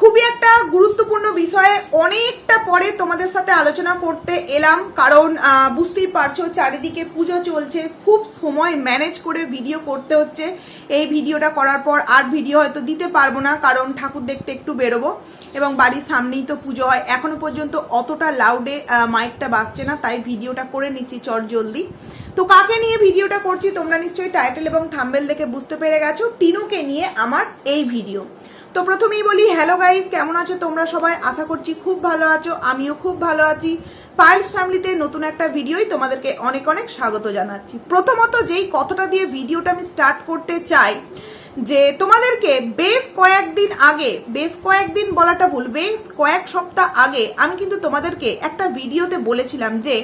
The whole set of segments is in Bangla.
খুবই একটা গুরুত্বপূর্ণ বিষয়ে অনেকটা পরে তোমাদের সাথে আলোচনা করতে এলাম, কারণ বুঝতেই পারছ চারিদিকে পুজো চলছে, খুব সময় ম্যানেজ করে ভিডিও করতে হচ্ছে। এই ভিডিওটা করার পর আর ভিডিও হয়তো দিতে পারব না, কারণ ঠাকুর দেখতে একটু বেরোবো, এবং বাড়ির সামনেই তো পুজো হয়। এখনও পর্যন্ত অতটা লাউডে মাইকটা বাজছে না, তাই ভিডিওটা করে নিচ্ছি চট জলদি। তো কাকে নিয়ে ভিডিওটা করছি তোমরা নিশ্চয়ই টাইটেল এবং থাম্বেল দেখে বুঝতে পেরে গেছো, টিনুকে নিয়ে আমার এই ভিডিও তো প্রথমেই বলি হ্যালো গাইস কেমন আছো? তোমরা সবাই? আশা করছি খুব ভালো আছো। আমিও খুব ভালো আছি। পাইলস ফ্যামিলিতে নতুন একটা ভিডিওই তোমাদেরকে অনেক অনেক স্বাগত জানাচ্ছি। প্রথমত যেই কথাটা দিয়ে ভিডিওটা আমি স্টার্ট করতে চাই, যে তোমাদেরকে বেশ কয়েকদিন আগে, বেশ কয়েকদিন বলাটা ভুল, বেশ কয়েক সপ্তাহ আগে আমি কিন্তু তোমাদেরকে একটা ভিডিওতে বলেছিলাম যে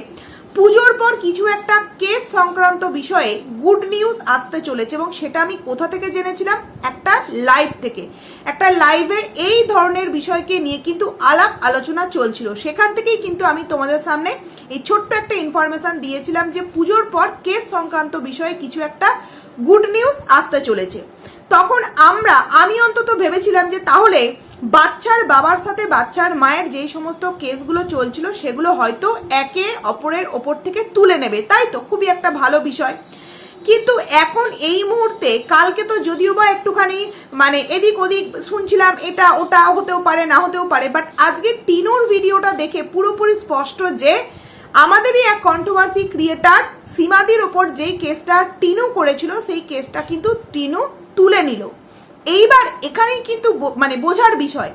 পুজোর পর কিছু একটা কেস সংক্রান্ত বিষয়ে গুড নিউজ আসতে চলেছে এবং সেটা আমি কোথা থেকে জেনেছিলাম? একটা লাইভ থেকে। একটা লাইভে এই ধরনের বিষয়কে নিয়ে কিন্তু আলাপ আলোচনা চলছিল। সেখান থেকেই কিন্তু আমি তোমাদের সামনে এই ছোট্ট একটা ইনফরমেশন দিয়েছিলাম যে পুজোর পর কেস সংক্রান্ত বিষয়ে কিছু একটা গুড নিউজ আসতে চলেছে। তখন আমরা, আমি অন্তত ভেবেছিলাম যে তাহলে বাচ্চার বাবার সাথে বাচ্চার মায়ের যেই সমস্ত কেসগুলো চলছিল, সেগুলো হয়তো একে অপরের ওপর থেকে তুলে নেবে। তাই তো? খুবই একটা ভালো বিষয়। কিন্তু এখন এই মুহূর্তে, কালকে তো যদিও বা একটুখানি মানে এদিক ওদিক শুনছিলাম, এটা ওটা হতেও পারে, না হতেও পারে বাট আজকে টিনুর ভিডিওটা দেখে পুরোপুরি স্পষ্ট যে, আমাদেরই এক কন্ট্রোভার্সি ক্রিয়েটার সীমাদির ওপর যেই কেসটা টিনু করেছিল, সেই কেসটা কিন্তু টিনু তুলে নিল। এইবার এখানেই কিন্তু মানে বোঝার বিষয়।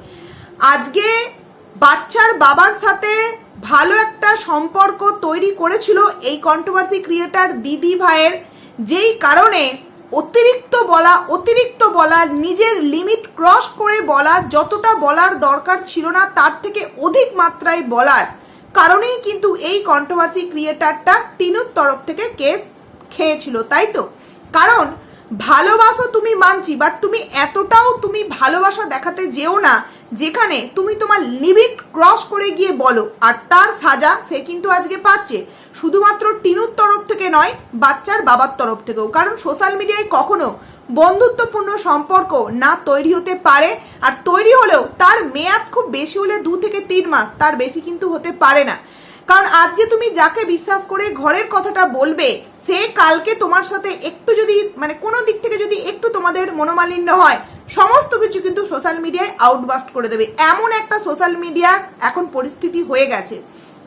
আজকে বাচ্চার বাবার সাথে ভালো একটা সম্পর্ক তৈরি করেছিল এই কন্ট্রোভার্সি ক্রিয়েটার দিদি ভাইয়ের, যেই কারণে অতিরিক্ত বলা অতিরিক্ত বলা, নিজের লিমিট ক্রস করে বলা, যতটা বলার দরকার ছিল না, তার থেকে অধিক মাত্রায় বলার কারণেই কিন্তু এই কন্ট্রোভার্সি ক্রিয়েটারটা টিনুর তরফ থেকে কেস খেয়েছিল, তাই তো? কারণ ভালোবাসো তুমি মানছি বাট তুমি এতটাও তুমি ভালোবাসা দেখাতে যেও না, যেখানে তুমি তোমার লিমিট ক্রস করে গিয়ে বলো, আর তার সাজা সে কিন্তু আজকে পাচ্ছে। শুধুমাত্র টিনুর তরফ থেকে নয়, বাচ্চার বাবার তরফ থেকেও। কারণ সোশ্যাল মিডিয়ায় কখনো বন্ধুত্বপূর্ণ সম্পর্ক না তৈরি হতে পারে, আর তৈরি হলেও তার মেয়াদ খুব বেশি হলে দু থেকে তিন মাস, তার বেশি কিন্তু হতে পারে না। কারণ আজকে তুমি যাকে বিশ্বাস করে ঘরের কথাটা বলবে সে কালকে তোমার সাথে একটু যদি মানে কোনো দিক থেকে যদি একটু তোমাদের মনোমালিন্য হয়, সমস্ত কিছু কিন্তু সোশ্যাল মিডিয়ায় আউটবাস্ট করে দেবে। এমন একটা সোশ্যাল মিডিয়ার এখন পরিস্থিতি হয়ে গেছে।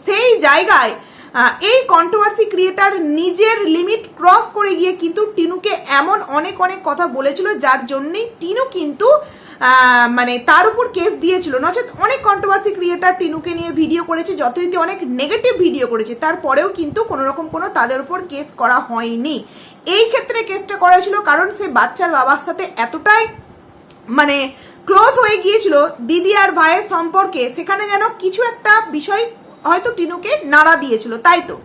সেই জায়গায় এই কন্ট্রোভার্সি ক্রিয়েটার নিজের লিমিট ক্রস করে গিয়ে কিন্তু টিনুকে এমন অনেক অনেক কথা বলেছিল, যার জন্যই টিনু কিন্তু মানে তার উপর কেস দিয়েছিল। নচেত অনেক কন্ট্রোভার্সি ক্রিয়েটার টিনুকে নিয়ে ভিডিও করেছে, যথারীতি অনেক নেগেটিভ ভিডিও করেছে। তারপরেও কিন্তু কোনো রকম কোনো তাদের উপর কেস করা হয়নি। এই ক্ষেত্রে কেসটা করা ছিল কারণ সে বাচ্চার বাবার সাথে এতটাই মানে ক্লোজ হয়ে গিয়েছিল দিদি আর ভাইয়ের সম্পর্কে, সেখানে যেন কিছু একটা বিষয় হয়তো টিনুকে নাড়া দিয়েছিল, তাই তো?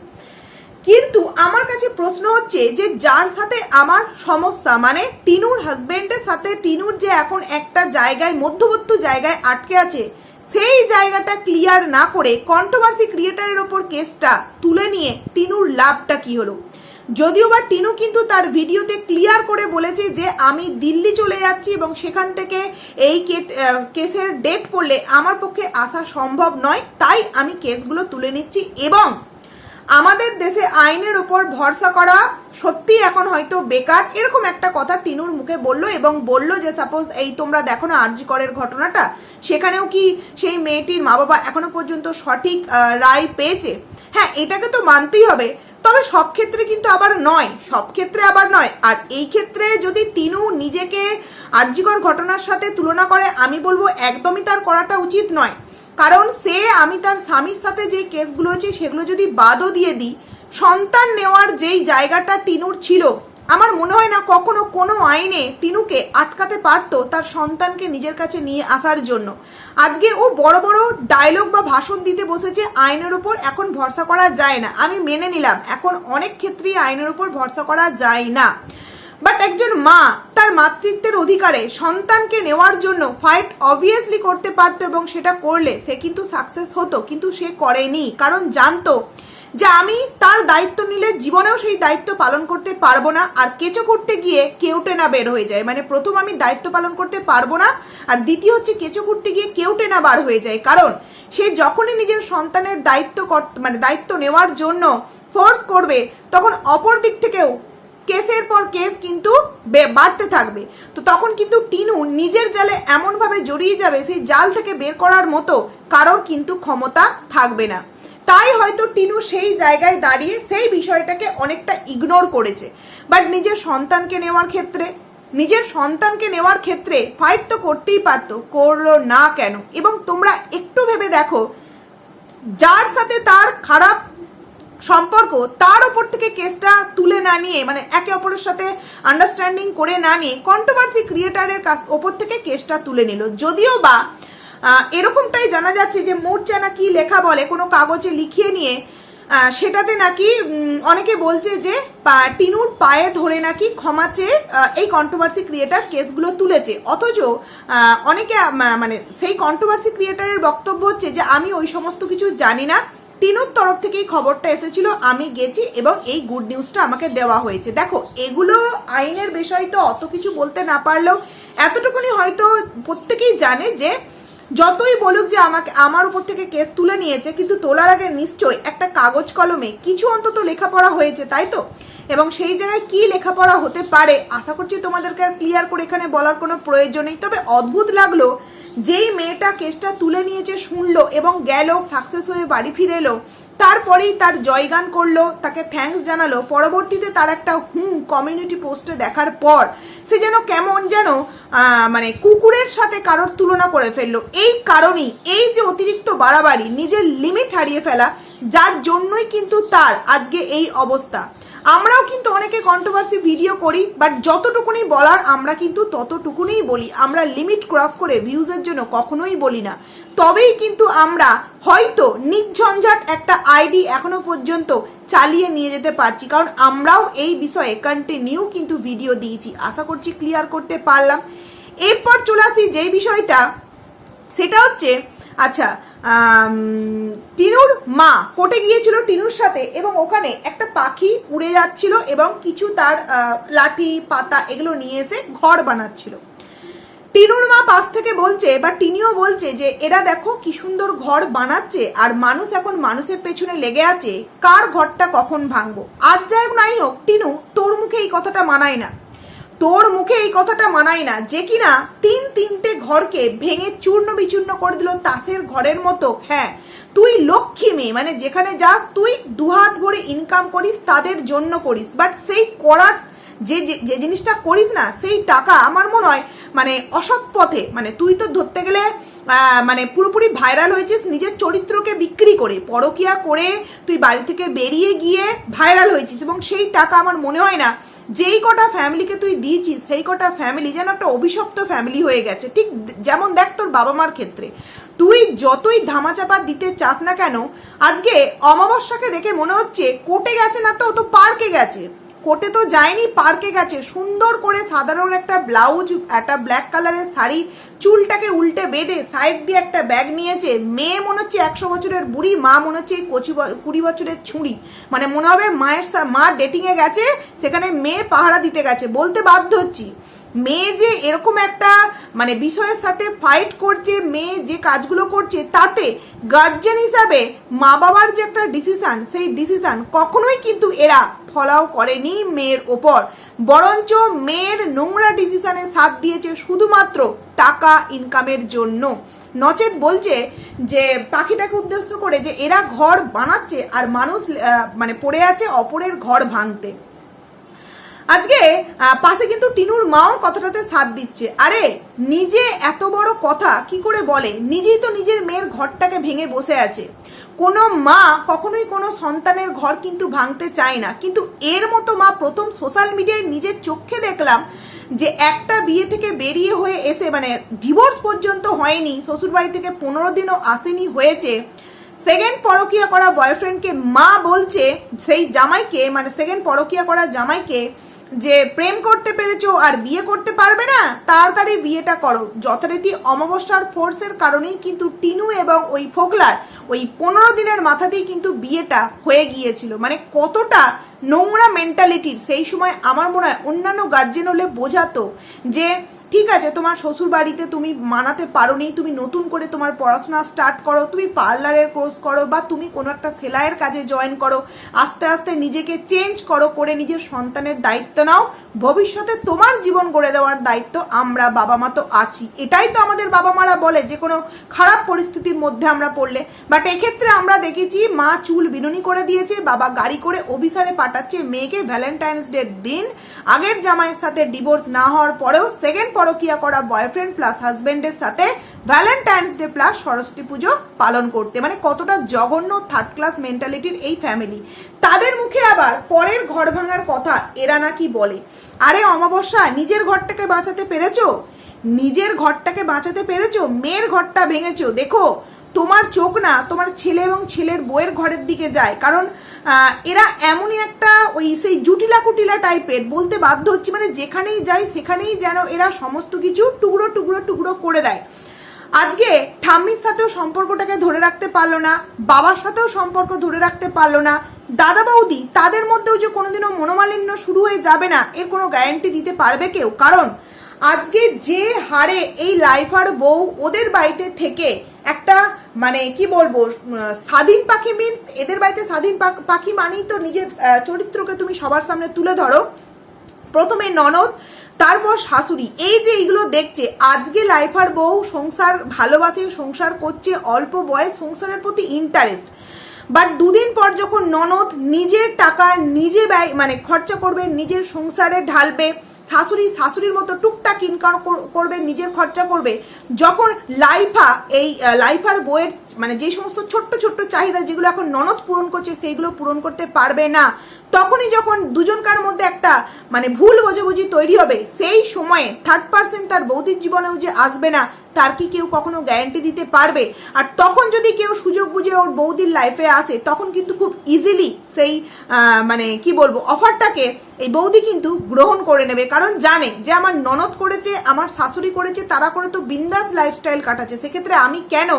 কিন্তু আমার কাছে প্রশ্ন হচ্ছে যে যার সাথে আমার সমস্যা মানে টিনুর হাজবেন্ডের সাথে টিনুর যে এখন একটা জায়গায়, মধ্যবর্তী জায়গায় আটকে আছে, সেই জায়গাটা ক্লিয়ার না করে কন্ট্রোভার্সি ক্রিয়েটারের ওপর কেসটা তুলে নিয়ে টিনুর লাভটা কি হলো? যদিও বা টিনু কিন্তু তার ভিডিওতে ক্লিয়ার করে বলেছে যে আমি দিল্লি চলে যাচ্ছি এবং সেখান থেকে এই কেসের ডেট পড়লে আমার পক্ষে আসা সম্ভব নয়, তাই আমি কেসগুলো তুলে নিচ্ছি এবং আমাদের দেশে আইনের ওপর ভরসা করা সত্যি এখন হয়তো বেকার, এরকম একটা কথা টিনুর মুখে বলল এবং বলল যে সাপোজ এই তোমরা দেখো না আরজি করের ঘটনাটা, সেখানেও কি সেই মেয়েটির মা বাবা এখনও পর্যন্ত সঠিক রায় পেয়েছে? হ্যাঁ এটাকে তো মানতেই হবে, তবে সব ক্ষেত্রে কিন্তু আবার নয়, সব ক্ষেত্রে আবার নয়। আর এই ক্ষেত্রে যদি টিনু নিজেকে আর্যিকর ঘটনার সাথে তুলনা করে, আমি বলব একদমই তার করাটা উচিত নয়। কারণ সে, আমি তার স্বামীর সাথে যে কেসগুলো হয়েছে, সেগুলো যদি বাদও দিয়ে দিই, সন্তান নেওয়ার যেই জায়গাটা টিনুর ছিল, আমার মনে হয় না কখনো কোনো আইনে টিনুকে আটকাতে পারতো তার সন্তানকে নিজের কাছে নিয়ে আসার জন্য। আজকে ও বড় বড় ডায়লগ বা ভাষণ দিতে বসেছে, আইনের উপর এখন ভরসা করা যায় না। আমি মেনে নিলাম, এখন অনেক ক্ষেত্রেই আইনের উপর ভরসা করা যায় না। বাট একজন মা, তার মাতৃত্বের অধিকারে সন্তানকে নেওয়ার জন্য ফাইট অবভিয়াসলি করতে পারতো এবং সেটা করলে সে কিন্তু সাকসেস হতো, কিন্তু সে করেনি। কারণ জানতো যে আমি তার দায়িত্ব নিলে জীবনেও সেই দায়িত্ব পালন করতে পারব না আর কেঁচো করতে গিয়ে কেউটে না বের হয়ে যায়। মানে প্রথম আমি দায়িত্ব পালন করতে পারব না আর দ্বিতীয় হচ্ছে কেঁচো করতে গিয়ে কেউটে না বার হয়ে যায়। কারণ সে যখনই নিজের সন্তানের দায়িত্ব মানে দায়িত্ব নেওয়ার জন্য ফোর্স করবে, তখন অপর দিক থেকেও কেসের পর বাড়তে থাকবে। তো তখন কিন্তু টিনু নিজের জালে এমনভাবে জড়িয়ে যাবে, সেই জাল থেকে বের করার মতো কারোর কিন্তু ক্ষমতা থাকবে না। তাই হয়তো টিনু সেই জায়গায় দাঁড়িয়ে সেই বিষয়টাকে অনেকটা ইগনোর করেছে। বাট নিজের সন্তানকে নেওয়ার ক্ষেত্রে, নিজের সন্তানকে নেওয়ার ক্ষেত্রে ফাইট তো করতেই পারতো, করল না কেন? এবং তোমরা একটু ভেবে দেখো, যার সাথে তার খারাপ সম্পর্ক, তার ওপর থেকে কেসটা তুলে না নিয়ে মানে একে অপরের সাথে আন্ডারস্ট্যান্ডিং করে না নিয়ে কন্ট্রোভার্সি ক্রিয়েটারের ওপর থেকে কেসটা তুলে নিল। যদিও বা এরকমটাই জানা যাচ্ছে যে মোর্চা নাকি লেখা বলে, কোনো কাগজে লিখিয়ে নিয়ে সেটাতে নাকি অনেকে বলছে যে টিনুর পায়ে ধরে নাকি ক্ষমা চেয়ে এই কন্ট্রোভার্সি ক্রিয়েটার কেসগুলো তুলেছে। অথচ অনেকে মানে সেই কন্ট্রোভার্সি ক্রিয়েটারের বক্তব্য হচ্ছে যে, আমি ওই সমস্ত কিছু জানি না টিনুর তরফ থেকে এই খবরটা এসেছিল, আমি গেছি এবং এই গুড নিউজটা আমাকে দেওয়া হয়েছে। দেখো, এগুলো আইনের বিষয় তো অত কিছু বলতে না পারলেও এতটুকুনি হয়তো প্রত্যেকেই জানে যে যতই বলুক যে আমাকে, আমার উপর থেকে কেস তুলে নিয়েছে, কিন্তু তোলার আগে নিশ্চয়ই একটা কাগজ কলমে কিছু অন্তত লেখাপড়া হয়েছে, তাই তো? এবং সেই জায়গায় কি লেখাপড়া হতে পারে, আশা করছি তোমাদেরকে আর ক্লিয়ার করে এখানে বলার কোনো প্রয়োজন নেই। তবে অদ্ভুত লাগল যেই মেয়েটা কেসটা তুলে নিয়েছে, শুনলো এবং গেল সাকসেস হয়ে বাড়ি ফিরে এলো, তারপরেই তার জয়গান করল, তাকে থ্যাঙ্কস জানালো। পরবর্তীতে তার একটা হুম কমিউনিটি পোস্টে দেখার পর, সে যেন কেমন যেন মানে কুকুরের সাথে কারোর তুলনা করে ফেলল। এই কারণেই এই যে অতিরিক্ত বাড়াবাড়ি, নিজের লিমিট হারিয়ে ফেলা, যার জন্যই কিন্তু তার আজকে এই অবস্থা। আমরাও কিন্তু অনেকে কন্ট্রোভার্সি ভিডিও করি বাট যতটুকুনি বলার আমরা কিন্তু ততটুকুনি বলি। আমরা লিমিট ক্রস করে ভিউজের জন্য কখনোই বলি না। তবেই কিন্তু আমরা হয়তো নির্ঝঞ্ঝাট একটা আইডি এখনও পর্যন্ত চালিয়ে নিয়ে যেতে পারছি, কারণ আমরাও এই বিষয়ে কন্টিনিউ কিন্তু ভিডিও দিয়েছি। আশা করছি ক্লিয়ার করতে পারলাম। এরপর চলে আসি যেই বিষয়টা, সেটা হচ্ছে আচ্ছা টিনুর মা কোর্টে গিয়েছিল টিনুর সাথে এবং ওখানে একটা পাখি উড়ে যাচ্ছিল এবং কিছু তার লাঠি, পাতা এগুলো নিয়ে এসে ঘর বানাচ্ছিল। টিনুর মা পাশ থেকে বলছে বা টিনিও বলছে যে, এরা দেখো কি সুন্দর ঘর বানাচ্ছে আর মানুষ এখন মানুষের পেছনে লেগে আছে। কার ঘরটা কখন ভাঙবো? আর যাই নাই হোক টিনু তোর মুখে এই কথাটা মানায় না। তোর মুখে এই কথাটা মানায় না, যে কিনা তিন তিনটে ঘরকে ভেঙে চূর্ণ বিচূর্ণ করে দিল তাসের ঘরের মতো। হ্যাঁ তুই লক্ষ্মী মেয়ে মানে যেখানে যাস, তুই দুহাত ভরে ইনকাম করিস, তাদের জন্য করিস। বাট সেই করার যে, যে- জিনিসটা করিস না, সেই টাকা আমার মনে হয় মানে অসৎ পথে মানে তুই তো ধরতে গেলে মানে পুরোপুরি ভাইরাল হয়েছিস নিজের চরিত্রকে বিক্রি করে, পরকিয়া করে তুই বাড়ি থেকে বেরিয়ে গিয়ে ভাইরাল হয়েছিস এবং সেই টাকা আমার মনে হয় না যেই কটা ফ্যামিলিকে তুই দিয়েছিস, সেই কটা ফ্যামিলি যেন একটা অভিশপ্ত ফ্যামিলি হয়ে গেছে। ঠিক যেমন দেখ তোর বাবা মার ক্ষেত্রে। তুই যতই ধামাচাপা দিতে চাস না কেন, আজকে অমাবস্যাকে দেখে মনে হচ্ছে কোর্টে গেছে না তো তো পার্কে গেছে। কোর্টে তো যায়নি, পার্কে গেছে। সুন্দর করে সাধারণ একটা ব্লাউজ, একটা ব্ল্যাক কালারের শাড়ি, চুলটাকে উল্টে বেঁধে সাইড দিয়ে একটা ব্যাগ নিয়েছে। মেয়ে মনে হচ্ছে একশো বছরের বুড়ি, মা মনে হচ্ছে কচি কুড়ি বছরের ছুঁড়ি। মানে মনে হবে মায়ের মা ডেটিংয়ে গেছে, সেখানে মেয়ে পাহারা দিতে গেছে। বলতে বাধ্য হচ্ছি। মেয়ে যে এরকম একটা মানে বিষয়ের সাথে ফাইট করছে, মেয়ে যে কাজগুলো করছে, তাতে গার্জেন হিসাবে মা বাবার যে একটা ডিসিশান সেই ডিসিশান কখনোই কিন্তু এরা ফলাও করেনি মেয়ের ওপর। বরঞ্চ মেয়ের নোংরা ডিসিশানে সাথ দিয়েছে শুধুমাত্র টাকা ইনকামের জন্য। নচেত বলছে যে, পাখিটাকে উদ্দেশ্য করে যে এরা ঘর বানাচ্ছে আর মানুষ মানে পড়ে আছে অপরের ঘর ভাঙতে। আজকে পাশে কিন্তু টিনুর মাও কথাটাতে সাথ দিচ্ছে। আরে, নিজে এত বড় কথা কি করে বলে? নিজেই তো নিজের মেয়ের ঘরটাকে ভেঙে বসে আছে। কোনো মা কখনোই কোনো সন্তানের ঘর কিন্তু ভাঙতে চায় না। কিন্তু এর মতো মা প্রথম সোশ্যাল মিডিয়ায় নিজের চোখে দেখলাম যে একটা বিয়ে থেকে বেরিয়ে হয়ে এসে মানে ডিভোর্স পর্যন্ত হয়নি, শ্বশুরবাড়ি থেকে পনেরো দিনও আসেনি, হয়েছে। সেকেন্ড পরকিয়া করা বয়ফ্রেন্ডকে মা বলছে, সেই জামাইকে মানে সেকেন্ড পরকিয়া করা জামাইকে যে প্রেম করতে পেরেছ আর বিয়ে করতে পারবে না, তাড়াতাড়ি বিয়েটা করো। যথারীতি অমাবস্যার ফোর্সের কারণেই কিন্তু টিনু এবং ওই ফোকলার ওই পনেরো দিনের মাথাতেই কিন্তু বিয়েটা হয়ে গিয়েছিল। মানে কতটা নোংরা মেন্টালিটির সেই সময় আমার মনে হয় অন্যান্য গার্জেন হলে বোঝাতো যে ঠিক আছে, তোমার শ্বশুর বাড়িতে তুমি মানাতে পারো নেই তুমি নতুন করে তোমার পড়াশোনা স্টার্ট করো, তুমি পার্লারের কোর্স করো বা তুমি কোনো একটা সেলাইয়ের কাজে জয়েন করো, আস্তে আস্তে নিজেকে চেঞ্জ করো, করে নিজের সন্তানের দায়িত্ব নাও ভবিষ্যতে তোমার জীবন গড়ে দেওয়ার দায়িত্ব আমরা বাবা মা তো আছি। এটাই তো আমাদের বাবা মারা বলে, যে কোনো খারাপ পরিস্থিতির মধ্যে আমরা পড়লে। বাট এক্ষেত্রে আমরা দেখেছি, মা চুল বিনুনি করে দিয়েছে, বাবা গাড়ি করে অভিসারে পাঠাচ্ছে মেয়েকে ভ্যালেন্টাইন্স ডের দিন। আগের জামাইয়ের সাথে ডিভোর্স না হওয়ার পরেও সেকেন্ড পরকিয়া করা বয়ফ্রেন্ড প্লাস হাজব্যান্ডের সাথে ভ্যালেন্টাইন্স ডে প্লাস সরস্বতী পুজো পালন করতে। মানে কতটা জঘন্য থার্ড ক্লাস মেন্টালিটির এই ফ্যামিলি তাদের মুখে আবার পরের ঘর ভাঙার কথা এরা নাকি বলে। আরে অমাবস্যা, নিজের ঘরটাকে বাঁচাতে পেরেছ? নিজের ঘরটাকে বাঁচাতে পেরেছ? মেয়ের ঘরটা ভেঙেছো? দেখো, তোমার চোখ না তোমার ছেলে এবং ছেলের বইয়ের ঘরের দিকে যায়। কারণ এরা এমনই একটা ওই সেই জুটিলা কুটিলা টাইপের। বলতে বাধ্য হচ্ছে মানে যেখানেই যায় সেখানেই যেন এরা সমস্ত কিছু টুকরো টুকরো টুকরো করে দেয়। আজকে ঠাম্মির সাথেও সম্পর্কটাকে ধরে রাখতে পারল না, বাবার সাথেও সম্পর্ক ধরে রাখতে পারল না। দাদা বৌদি, তাদের মধ্যেও যে কোনোদিনও মনোমালিন্য শুরু হয়ে যাবে না, এর কোনো গ্যারেন্টি দিতে পারবে কেউ? কারণ আজকে যে হারে এই লাইফার বউ ওদের বাড়িতে থেকে একটা মানে কি বলব স্বাধীন পাখি মিন এদের বাড়িতে স্বাধীন পাখ- মানেই তো নিজের চরিত্রকে তুমি সবার সামনে তুলে ধরো। প্রথমে ননদ তারপর শাশুড়ি, এই যে এইগুলো দেখছে, আজকে লাইফার বউ সংসার ভালোবাসে, সংসার করছে, অল্প বয়স, সংসারের প্রতি ইন্টারেস্ট বাট দুদিন পর যখন ননদ নিজের টাকা নিজে ব্যয় মানে খরচা করবে, নিজের সংসারে ঢালবে, শাশুড়ি শাশুড়ির মতো টুকটাক ইনকাম করবে, নিজের খরচা করবে, যখন লাইফা এই লাইফার বইয়ের মানে যে সমস্ত ছোট্ট ছোট্ট চাহিদা যেগুলো এখন ননদ পূরণ করছে, সেইগুলো পূরণ করতে পারবে না। তখনই যখন দুজনকার মধ্যে একটা মানে ভুল বোঝাবুঝি তৈরি হবে, সেই সময়ে থার্ড পার্সন তার বৌদির জীবনেও যে আসবে না, তার কি কেউ কখনো গ্যারেন্টি দিতে পারবে? আর তখন যদি কেউ সুযোগ বুঝে ওর বৌদির লাইফে আসে, তখন কিন্তু খুব ইজিলি সেই মানে কি বলব অফারটাকে এই বৌদি কিন্তু গ্রহণ করে নেবে। কারণ জানে যে আমার ননদ করেছে, আমার শাশুড়ি করেছে, তারা করে তো বিন্দাস লাইফস্টাইল কাটাচ্ছে। সেক্ষেত্রে আমি কেন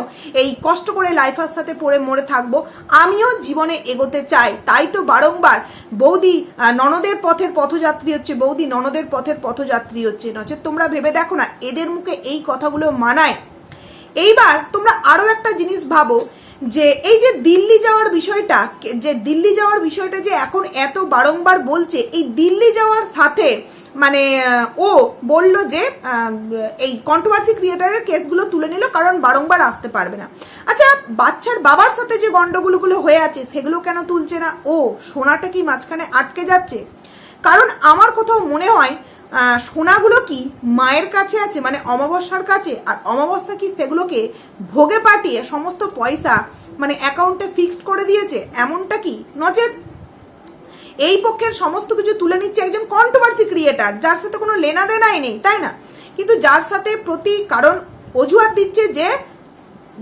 এই কষ্ট করে লাইফার সাথে পড়ে মরে থাকব? আমিও জীবনে এগোতে চাই। তাই তো বারংবার বৌদি ননদের পথের পথযাত্রী হচ্ছে বৌদি, ননদের পথের পথযাত্রী হচ্ছে নচেত। তোমরা ভেবে দেখো না, এদের মুখে এই কথাগুলো মানায়। এইবার তোমরা আরও একটা জিনিস ভাবো যে এই যে দিল্লি যাওয়ার বিষয়টা, যে দিল্লি যাওয়ার বিষয়টা যে এখন এত বারংবার বলছে, এই দিল্লি যাওয়ার সাথে মানে ও বলল যে এই কন্ট্রোভার্সি ক্রিয়েটারের কেসগুলো তুলে নিল কারণ বারংবার আসতে পারবে না। আচ্ছা বাচ্চার বাবার সাথে যে গন্ডগোলগুলো হয়ে আছে, সেগুলো কেন তুলছে না? ও, সোনাটা কি মাঝখানে আটকে যাচ্ছে? কারণ আমার কোথাও মনে হয় সোনাগুলো কি মায়ের কাছে আছে? মানে অমাবস্যার কাছে? আর অমাবস্যা কি সেগুলোকে ভোগে পাঠিয়ে সমস্ত পয়সা মানে অ্যাকাউন্টে ফিক্সড করে দিয়েছে? এমনটা কি? নচেত। এই পক্ষের সমস্ত কিছু তুলে নিচ্ছে একজন কন্ট্রোভার্সি ক্রিয়েটার যার সাথে কোনো লেনা দেনাই নেই, তাই না? কিন্তু যার সাথে প্রতি কারণ অজুহাত দিচ্ছে যে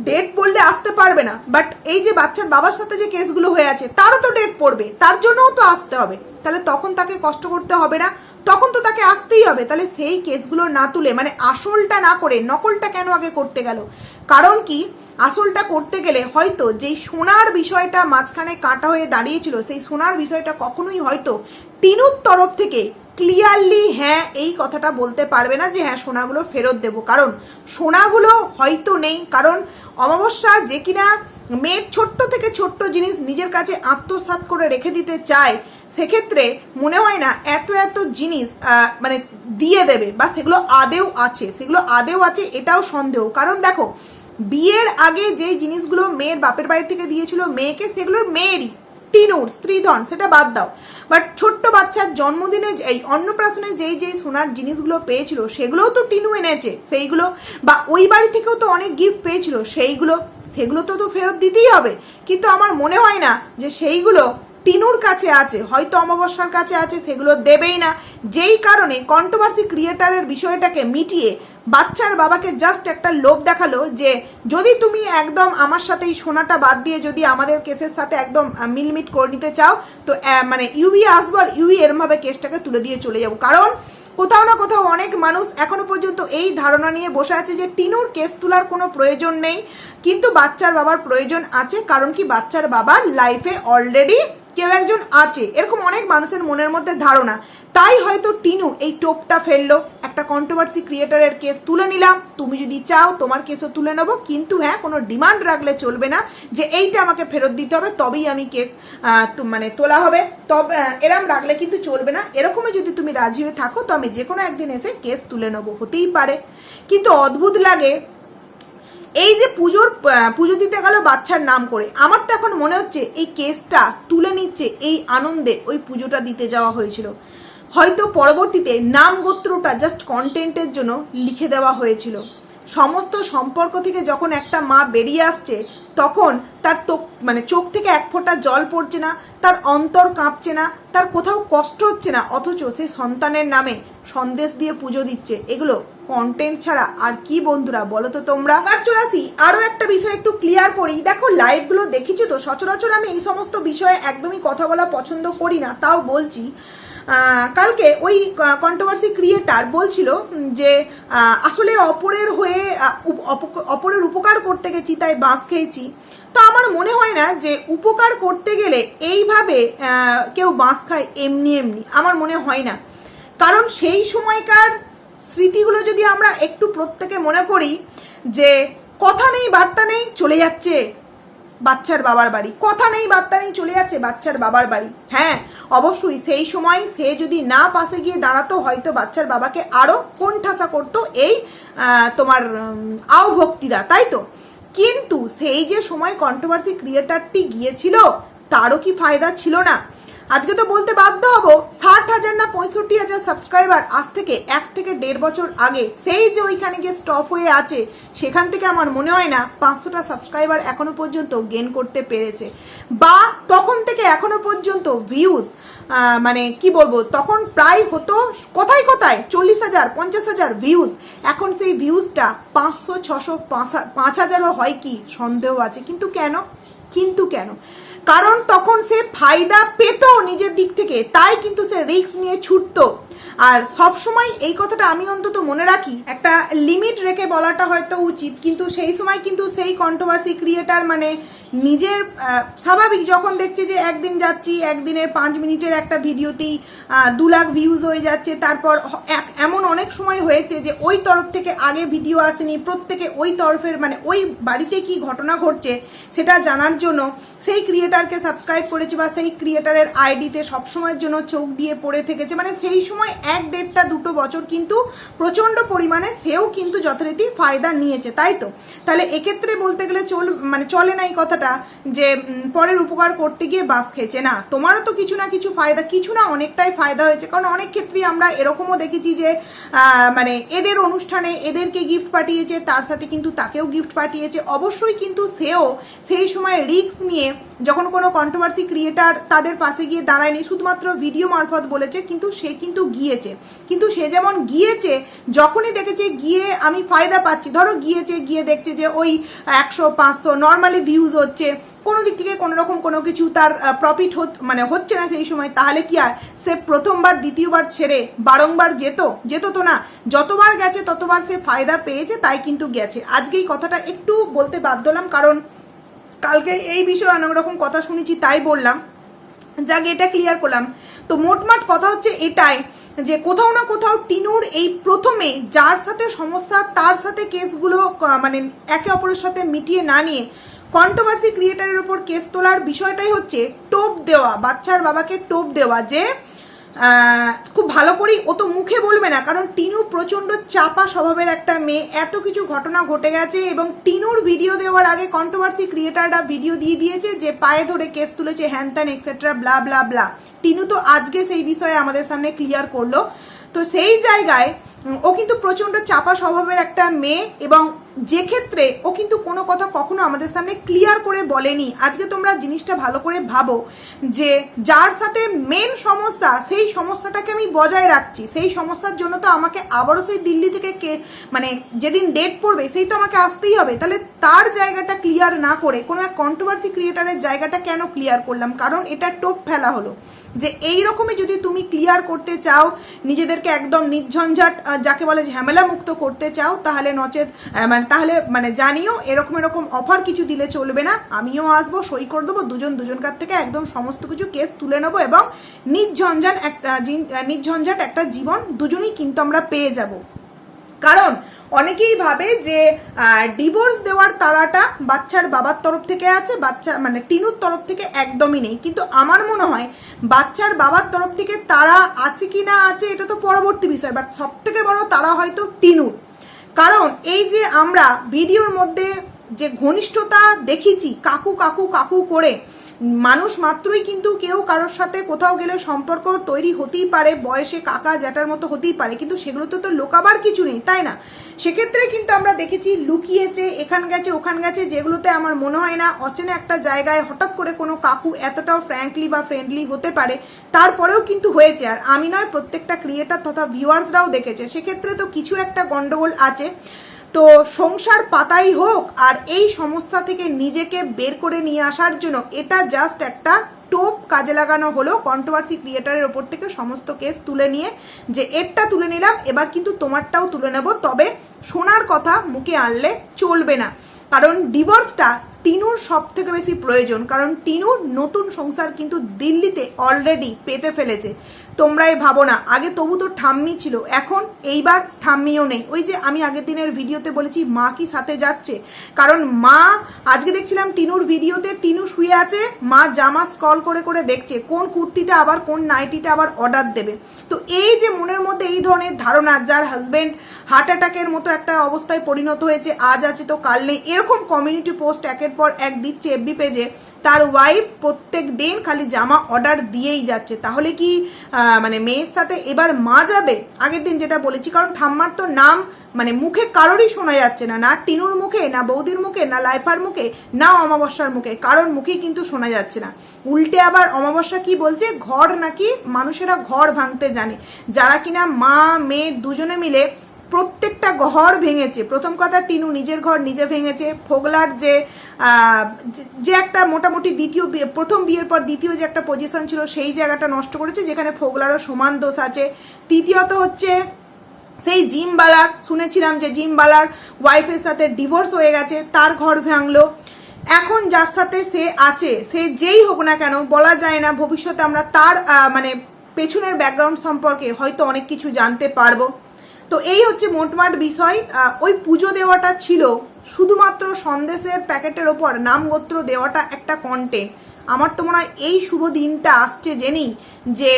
ডেট পড়লে আসতে পারবে না। বাট এই যে বাচ্চার বাবার সাথে যে কেসগুলো হয়ে আছে, তারও তো ডেট পড়বে, তার জন্যও তো আসতে হবে। তাহলে তখন তাকে কষ্ট করতে হবে না। তখন তো তাকে আসতেই হবে। তাহলে সেই কেসগুলো না তুলে মানে আসলটা না করে নকলটা কেন আগে করতে গেল? কারণ কি? আসলটা করতে গেলে হয়তো যেই সোনার বিষয়টা মাঝখানে কাটা হয়ে দাঁড়িয়েছিল, সেই সোনার বিষয়টা কখনোই হয়তো টিনুর তরফ থেকে ক্লিয়ারলি হ্যাঁ এই কথাটা বলতে পারবে না যে হ্যাঁ সোনাগুলো ফেরত দেব। কারণ সোনাগুলো হয়তো নেই। কারণ অমাবস্যা যে কিনা মেয়ের ছোট্ট থেকে ছোট্ট জিনিস নিজের কাছে আত্মসাৎ করে রেখে দিতে চায় সেক্ষেত্রে মনে হয় না এত এত জিনিস মানে দিয়ে দেবে বা সেগুলো আদেও আছে, সেগুলো আদেও আছে এটাও সন্দেহ। কারণ দেখো, বিয়ের আগে যেই জিনিসগুলো মেয়ের বাপের বাড়ি থেকে দিয়েছিল মেয়েকে সেগুলোর মেয়েরই। টিনুর, স্ত্রীধন, সেটা বাদ দাও। বাট ছোট্ট বাচ্চার জন্মদিনে যে- এই অন্নপ্রাশনে যেই যেই সোনার জিনিসগুলো পেয়েছিল, সেগুলোও তো টিনু এনেছে। সেইগুলো, বা ওই বাড়ি থেকেও তো অনেক গিফট পেয়েছিল। সেইগুলো, সেগুলো তো তো ফেরত দিতেই হবে। কিন্তু আমার মনে হয় না যে সেইগুলো টিনুর কাছে আছে, হয়তো অমাবস্যার কাছে আছে, সেগুলো দেবেই না। যেই কারণে কন্ট্রোভার্সি ক্রিয়েটারের বিষয়টাকে মিটিয়ে বাচ্চার বাবাকে জাস্ট একটা লোভ দেখাল যে, যদি তুমি একদম আমার সাথে এই সোনাটা বাদ দিয়ে যদি আমাদের কেসের সাথে একদম মিলমিট করে নিতে চাও, তো মানে ইউবি আসব আর ইউবি এরমভাবে কেসটাকে তুলে দিয়ে চলে যাব। কারণ কোথাও না কোথাও অনেক মানুষ এখনও পর্যন্ত এই ধারণা নিয়ে বসে আছে যে, টিনুর কেস তোলার কোনো প্রয়োজন নেই। কিন্তু বাচ্চার বাবার প্রয়োজন আছে, কারণ কি বাচ্চার বাবার লাইফে অলরেডি কেউ একজন আছে, এরকম অনেক মানুষের মনের মধ্যে ধারণা। তাই হয়তো টিনু এই টোপটা ফেলল। একটা কন্ট্রোভার্সি ক্রিয়েটারের কেস তুলে নিলাম। তুমি যদি চাও তোমার কেসও তুলে নেব। কিন্তু হ্যাঁ কোনো ডিমান্ড রাখলে চলবে না যে এইটা আমাকে ফেরত দিতে হবে, তবেই আমি কেস মানে তোলা হবে। তবে এরম রাখলে কিন্তু চলবে না। এরকমই যদি তুমি রাজি হয়ে থাকো, তো আমি যে কোনো একদিন এসে কেস তুলে নেব। হতেই পারে। কিন্তু অদ্ভুত লাগে এই যে পুজোর পুজো দিতে গেল বাচ্চার নাম করে, আমার তো এখন মনে হচ্ছে এই কেসটা তুলে নিচ্ছে এই আনন্দে ওই পুজোটা দিতে যাওয়া হয়েছিল। হয়তো পরবর্তীতে নাম গোত্রটা জাস্ট কন্টেন্টের জন্য লিখে দেওয়া হয়েছিল। সমস্ত সম্পর্ক থেকে যখন একটা মা বেরিয়ে আসছে, তখন তার তো মানে চোখ থেকে এক ফোঁটা জল পড়ছে না, তার অন্তর কাঁপছে না, তার কোথাও কষ্ট হচ্ছে না, অথচ সে সন্তানের নামে সন্দেশ দিয়ে পুজো দিচ্ছে। এগুলো কন্টেন্ট ছাড়া আর কি বন্ধুরা বলো তো তোমরা? চুরাসি আরও একটা বিষয় একটু ক্লিয়ার করি। দেখো লাইভগুলো দেখেছ তো? সচরাচর আমি এই সমস্ত বিষয়ে একদমই কথা বলা পছন্দ করি না, তাও বলছি। কালকে ওই কন্ট্রোভার্সি ক্রিয়েটার বলছিল যে আসলে অপরের হয়ে অপ- অপরের উপকার করতে গেছি, তাই বাঁশ খেয়েছি। তো আমার মনে হয় না যে উপকার করতে গেলে এইভাবে কেউ বাঁশ খায় এমনি এমনি, আমার মনে হয় না। কারণ সেই সময়কার স্মৃতিগুলো যদি আমরা একটু প্রত্যেকে মনে করি যে কথা নেই বার্তা নেই চলে যাচ্ছে বাচ্চার বাবার বাড়ি। কথা নেই বার্তা নেই চলে যাচ্ছে বাচ্চার বাবার বাড়ি। হ্যাঁ অবশ্যই সেই সময় সে যদি না পাশে গিয়ে দাঁড়াতো হয়তো বাচ্চার বাবাকে আরও কোণঠাসা করতো এই তোমার উম, আও ভক্তিরা তাই তো? কিন্তু সেই যে সময় কন্ট্রোভার্সি ক্রিয়েটারটি গিয়েছিল তারও কি ফায়দা ছিল না? আজকে তো বলতে বাধ্য হব, ষাট হাজার না পঁয়ষট্টি হাজার সাবস্ক্রাইবার আজ থেকে এক থেকে দেড় বছর আগে সেই যে ওইখানে গিয়ে স্টপ হয়ে আছে, সেখান থেকে আমার মনে হয় না পাঁচশোটা সাবস্ক্রাইবার এখনও পর্যন্ত গেন করতে পেরেছে। বা তখন থেকে এখনও পর্যন্ত ভিউজ মানে কি বলব, তখন প্রায় হতো, কোথায় কোথায়? চল্লিশ হাজার, পঞ্চাশ হাজার ভিউজ এখন সেই ভিউজটা পাঁচশো, ছশো পাঁচ হাজারও হয় কি? সন্দেহ আছে। কিন্তু কেন? কিন্তু কেন? কারণ তখন সে ফায়দা পেত নিজের দিক থেকে, তাই কিন্তু সে রিস্ক নিয়ে ছুটতো। আর সব সময় এই কথাটা আমি অন্তত মনে রাখি, একটা লিমিট রেখে বলাটা হয়তো উচিত, কিন্তু সেই সময় কিন্তু সেই কন্ট্রোভার্সি ক্রিয়েটার মানে নিজের স্বাভাবিক যখন দেখছে যে একদিন যাচ্ছি, একদিনের পাঁচ মিনিটের একটা ভিডিওতেই দু লাখ ভিউজ হয়ে যাচ্ছে, তারপর এমন অনেক সময় হয়েছে যে ওই তরফ থেকে আগে ভিডিও আসেনি, প্রত্যেকে ওই তরফের মানে ওই বাড়িতে কি ঘটনা ঘটছে, সেটা জানার জন্য সেই ক্রিয়েটারকে সাবস্ক্রাইব করেছে বা সেই ক্রিয়েটারের আইডিতে সবসময়ের জন্য চোখ দিয়ে পড়ে থেকেছে। মানে সেই সময় এক দেড়টা দুটো বছর কিন্তু প্রচণ্ড পরিমাণে সেও কিন্তু যথারীতি ফায়দা নিয়েছে, তাই তো? তাহলে এক্ষেত্রে বলতে গেলে চল মানে চলে না এই কথাটা যে পরের উপকার করতে গিয়ে বাস খেয়েছে। না, তোমারও তো কিছু না কিছু ফায়দা, কিছু না অনেকটাই ফায়দা হয়েছে। কারণ অনেক ক্ষেত্রেই আমরা এরকমও দেখেছি যে মানে এদের অনুষ্ঠানে এদেরকে গিফট পাঠিয়েছে, তার সাথে কিন্তু তাকেও গিফট পাঠিয়েছে। অবশ্যই কিন্তু সেও সেই সময় রিস্ক নিয়ে যখন কোনো কন্ট্রোভার্সি ক্রিয়েটার তাদের পাশে গিয়ে দাঁড়ায়নি, শুধুমাত্র ভিডিও মারফত বলেছে, কিন্তু সে কিন্তু গিয়েছে। কিন্তু সে যেমন গিয়েছে, যখনই দেখেছে গিয়ে আমি ফায়দা পাচ্ছি, ধরো গিয়েছে, গিয়ে দেখছে যে ওই একশো, পাঁচশো নর্মালি ভিউজ হচ্ছে, কোনো দিক থেকে কোনো রকম কোনো কিছু তার প্রফিট হত মানে হচ্ছে না সেই সময়, তাহলে কি আর? সে প্রথমবার, দ্বিতীয়বার ছেড়ে বারংবার যেত যেত তো না, যতবার গেছে ততবার সে ফায়দা পেয়েছে, তাই কিন্তু গেছে। আজকে এই কথাটা একটু বলতে বাধ্য হলাম, কারণ কালকে এই বিষয়ে অনেক রকম কথা শুনেছি, তাই বললাম। যাকে, এটা ক্লিয়ার করলাম। তো মোটমাট কথা হচ্ছে এটাই যে কোথাও না কোথাও টিনুর এই প্রথমে যার সাথে সমস্যা, তার সাথে কেসগুলো মানে একে অপরের সাথে মিটিয়ে না নিয়ে কন্ট্রোভার্সি ক্রিয়েটারের ওপর কেস তোলার বিষয়টাই হচ্ছে টোপ দেওয়া, বাচ্চার বাবাকে টোপ দেওয়া যে খুব ভালো করেই ও তো মুখে বলবে না, কারণ টিনু প্রচণ্ড চাপা স্বভাবের একটা মেয়ে। এত কিছু ঘটনা ঘটে গেছে এবং টিনুর ভিডিও দেওয়ার আগে কন্ট্রোভার্সি ক্রিয়েটাররা ভিডিও দিয়ে দিয়েছে যে পায়ে ধরে কেস তুলেছে হ্যান ত্যান etcetera blah blah blah Tinu তো আজকে সেই বিষয়ে আমাদের সামনে ক্লিয়ার করল। তো সেই জায়গায় ও কিন্তু প্রচণ্ড চাপা স্বভাবের একটা মেয়ে এবং যে ক্ষেত্রে ও কিন্তু কোনো কথা কখনো আমাদের সামনে ক্লিয়ার করে বলেনি। আজকে তোমরা জিনিসটা ভালো করে ভাবো যে যার সাথে মেন সমস্যা, সেই সমস্যাটাকে আমি বজায় রাখছি। সেই সমস্যার জন্য তো আমাকে আবারও সেই দিল্লি থেকে কে মানে যেদিন ডেট পড়বে, সেই তো আমাকে আসতেই হবে। তাহলে তার জায়গাটা ক্লিয়ার না করে, কোনো এক কন্ট্রোভার্সি ক্রিয়েটারের জায়গাটা কেন ক্লিয়ার করলাম? কারণ এটা টোপ ফেলা হলো। যে এই রকমই যদি তুমি ক্লিয়ার করতে চাও, নিজেদেরকে একদম নির্ঝঞ্ঝাট যাকে বলে ঝামেলা মুক্ত করতে চাও, তাহলে নচেত মানে তাহলে মানে জানিও, এরকম এরকম অফার কিছু দিলে চলবে না। আমিও আসব, সই করে দেবো, দুজন দুজনকার থেকে একদম সমস্ত কিছু কেস তুলে নেব এবং নির্ঝঞ্ঝাট একটা নির্ঝঞ্ঝাট একটা জীবন দুজনেই কিন্তু আমরা পেয়ে যাব। কারণ অনেকেই ভাবে যে ডিভোর্স দেওয়ার তারাটা বাচ্চার বাবার তরফ থেকে আছে, বাচ্চা মানে টিনুর তরফ থেকে একদমই নেই। কিন্তু আমার মনে হয়, বাচ্চার বাবার তরফ থেকে তারা আছে কি না আছে, এটা তো পরবর্তী বিষয় বাট সব থেকে বড় তারা হয়তো টিনুর। কারণ এই যে আমরা ভিডিওর মধ্যে যে ঘনিষ্ঠতা দেখেছি কাকু কাকু কাকু করে মানুষ মাত্রই কিন্তু কেউ কারোর সাথে কোথাও গেলে সম্পর্ক তৈরি হতেই পারে, বয়সে কাকা জ্যাটার মতো হতেই পারে, কিন্তু সেগুলোতে তো লোকাবার কিছু নেই, তাই না? সেক্ষেত্রে কিন্তু আমরা দেখেছি লুকিয়েছে, এখান গেছে, ওখান গেছে, যেগুলোতে আমার মনে হয় না অচেনা একটা জায়গায় হঠাৎ করে কোনো কাকু এতটাও ফ্র্যাঙ্কলি বা ফ্রেন্ডলি হতে পারে, তারপরেও কিন্তু হয়েছে। আর আমি নয়, প্রত্যেকটা ক্রিয়েটার তথা ভিউয়ার্সরাও দেখেছে। সেক্ষেত্রে তো কিছু একটা গন্ডগোল আছে। তো সংসার পাতাই হোক আর এই সমস্যা থেকে নিজেকে বের করে নিয়ে আসার জন্য এটা জাস্ট একটা টোপ কাজে লাগানো হলো কন্ট্রোভার্সি ক্রিয়েটারের ওপর থেকে সমস্ত কেস তুলে নিয়ে যে এরটা তুলে নিলাম, এবার কিন্তু তোমারটাও তুলে নেব। তবে শোনার কথা মুখে আনলে চলবে না। কারণ ডিভোর্সটা টিনুর সব থেকে বেশি প্রয়োজন। কারণ টিনুর নতুন সংসার কিন্তু দিল্লিতে অলরেডি পেতে ফেলেছে। তোমরাই ভাবো না। আগে তবু তো ঠাম্মি ছিল, এখন এইবার ঠাম্মিও নেই। ওই যে আমি আগের দিনের ভিডিওতে বলেছি, মা কি সাথে যাচ্ছে? কারণ মা, আজকে দেখছিলাম টিনুর ভিডিওতে টিনু শুয়ে আছে, মা জামা স্ক্রল করে করে দেখছে, কোন কুর্তিটা আবার কোন নাইটিটা আবার অর্ডার দেবে। তো এই যে মনের মধ্যে এই ধরনের ধারণা, যার হাজবেন্ড হার্ট অ্যাটাকের মতো একটা অবস্থায় পরিণত হয়েছে, আজ আছে তো কাল নেই, এরকম কমিউনিটি পোস্ট একের পর এক দিচ্ছে এফবি পেজে তার ওয়াইফ প্রত্যেক দিন খালি জামা অর্ডার দিয়েই যাচ্ছে। তাহলে কি মানে মেয়ের সাথে এবার মা যাবে? আগের দিন যেটা বলেছি, কারণ ঠাম্মার তো নাম মানে মুখে কারোরই শোনা যাচ্ছে না। না টিনুর মুখে, না বৌদির মুখে, না লাইফার মুখে, না অমাবস্যার মুখে, কারোর মুখেই কিন্তু শোনা যাচ্ছে না। উল্টে আবার অমাবস্যা কি বলছে? ঘর নাকি মানুষেরা ঘর ভাঙতে জানে। যারা কিনা মা, মেয়ে দুজনে মিলে প্রত্যেকটা ঘর ভেঙেছে। প্রথম কথা, টিনু নিজের ঘর নিজে ভেঙেছে। ফোগলার যে যে- একটা মোটামুটি দ্বিতীয় প্রথম বিয়ের পর দ্বিতীয় যে একটা পজিশন ছিল, সেই জায়গাটা নষ্ট করেছে, যেখানে ফোগলারও সমান দোষ আছে। তৃতীয়ত হচ্ছে, সেই জিমবালার, শুনেছিলাম যে জিমবালার ওয়াইফের সাথে ডিভোর্স হয়ে গেছে, তার ঘর ভাঙলো। এখন যার সাথে সে আছে, সে যেই হোক না কেন, বলা যায় না, ভবিষ্যতে আমরা তার মানে পেছনের ব্যাকগ্রাউন্ড সম্পর্কে হয়তো অনেক কিছু জানতে পারব। তো এই হচ্ছে মোটমাট বিষয়। ওই পুজো দেওয়াটা ছিল শুধুমাত্র সন্দেশের প্যাকেটের ওপর নামগোত্র দেওয়াটা একটা কন্টেন্ট আমার তো মনে হয় এই শুভ দিনটা আসছে জেনেই যে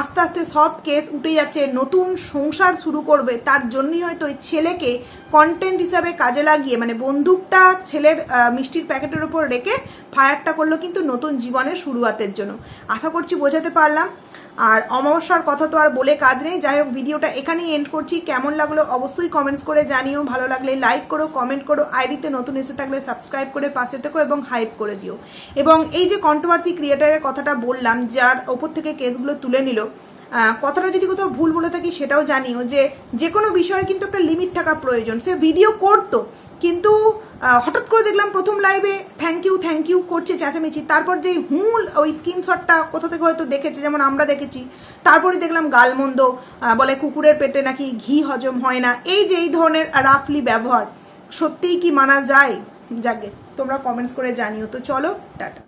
আস্তে আস্তে সব কেস উঠে যাচ্ছে, নতুন সংসার শুরু করবে, তার জন্যই হয়তো ওই ছেলেকে কন্টেন্ট হিসাবে কাজে লাগিয়ে মানে বন্দুকটা ছেলের মিষ্টির প্যাকেটের ওপর রেখে ফায়ারটা করল কিন্তু নতুন জীবনের শুরুয়াতের জন্য। আশা করছি বোঝাতে পারলাম। আর অমাবস্যার কথা তো আর বলে কাজ নেই। যাই হোক, ভিডিওটা এখানেই এন্ড করছি। কেমন লাগল অবশ্যই কমেন্টস করে জানিও। ভালো লাগলে লাইক করো কমেন্ট করো আইডিতে নতুন এসে থাকলে সাবস্ক্রাইব করে পাশে থেকো এবং হাইপ করে দিও। এবং এই যে কন্ট্রোভার্সি ক্রিয়েটারের কথাটা বললাম, যার ওপর থেকে কেসগুলো তুলে নিল। কথাটা যদি কোথাও ভুল বলে থাকি সেটাও জানিও যে যে কোনো বিষয়ের কিন্তু একটা লিমিট থাকা প্রয়োজন। সে ভিডিও করতো, কিন্তু হঠাৎ করে দেখলাম প্রথম লাইভে থ্যাংক ইউ থ্যাংক ইউ করছে চেঁচামেচি। তারপর যে হুল ওই স্ক্রিনশটটা কোথা থেকে হয়তো দেখেছে, যেমন আমরা দেখেছি, তারপরে দেখলাম গালমন্দ বলে কুকুরের পেটে নাকি ঘি হজম হয় না। এই যে, এই ধরনের রাফলি ব্যবহার, সত্যিই কি মানা যায়? যাকে তোমরা কমেন্টস করে জানিও। তো চলো, টাটা।